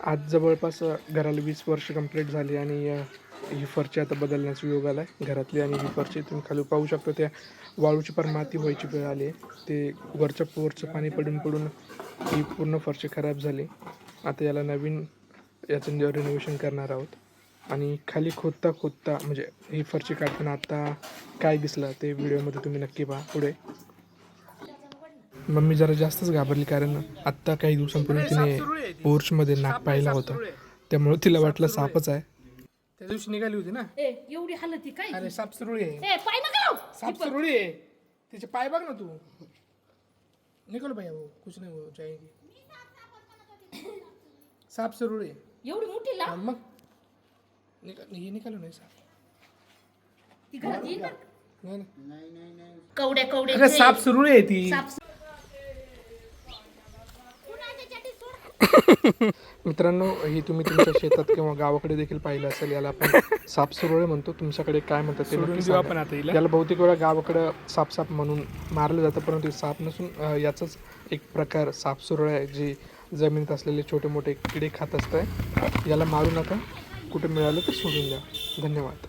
आज जवळपास घराला वीस वर्ष कंप्लीट झाली आणि ही फरची आता बदलण्याचा योग आला आहे घरातली आणि ही फरची तुम्ही खाली पाहू शकता. त्या वाळूची पण माती व्हायची वेळ आली. आहे ते वरच्या पोरचं पाणी पडून पडून ही पूर्ण फरची खराब झाली. आता याला नवीन याचं रिनोव्हेशन करणार आहोत. आणि खाली खोदता खोदता म्हणजे ही फरची काढताना आता काय दिसलं ते व्हिडिओमध्ये तुम्ही नक्की पहा पुढे. मम्मी जरा जास्तच घाबरली कारण आत्ता काही दिवसांपूर्वी तिने पोर्चमध्ये नाक पाहिला होता. त्यामुळे तिला वाटलं सापच आहे. त्या दिवशी निघाली होती ना? एवढी हालती काय? अरे साप सुरुळी आहे. ए पाय नका लावू. साप सुरुळी आहे. तिचे पाय बघ ना तू. निकल भैया वो कुछ नहीं हो जाएगी साप सुरुळी आहे. एवढी मोठी ला हा, मग. निकाल हे निकालो नाही साप. ती घरात येईल. नाही नाही. कवड्या कवड्या अगं साप सुरुळी आहे ती. मित्रांनो ही तुम्ही तुमच्या शेतात किंवा गावाकडे देखील पाहिलं असेल याला आपण साप सुरळे म्हणतो. तुमच्याकडे काय म्हणतात ते नक्की सांगा. याला बहुतेक वेळा गावाकडं साप साप म्हणून मारलं जातं परंतु हे साप नसून अं, याचाच एक प्रकार साप सुरळ आहे जी जमिनीत असलेले छोटे मोठे किडे खात असतं याला मारू नका. कुठे मिळालं तर सोडून द्या. धन्यवाद.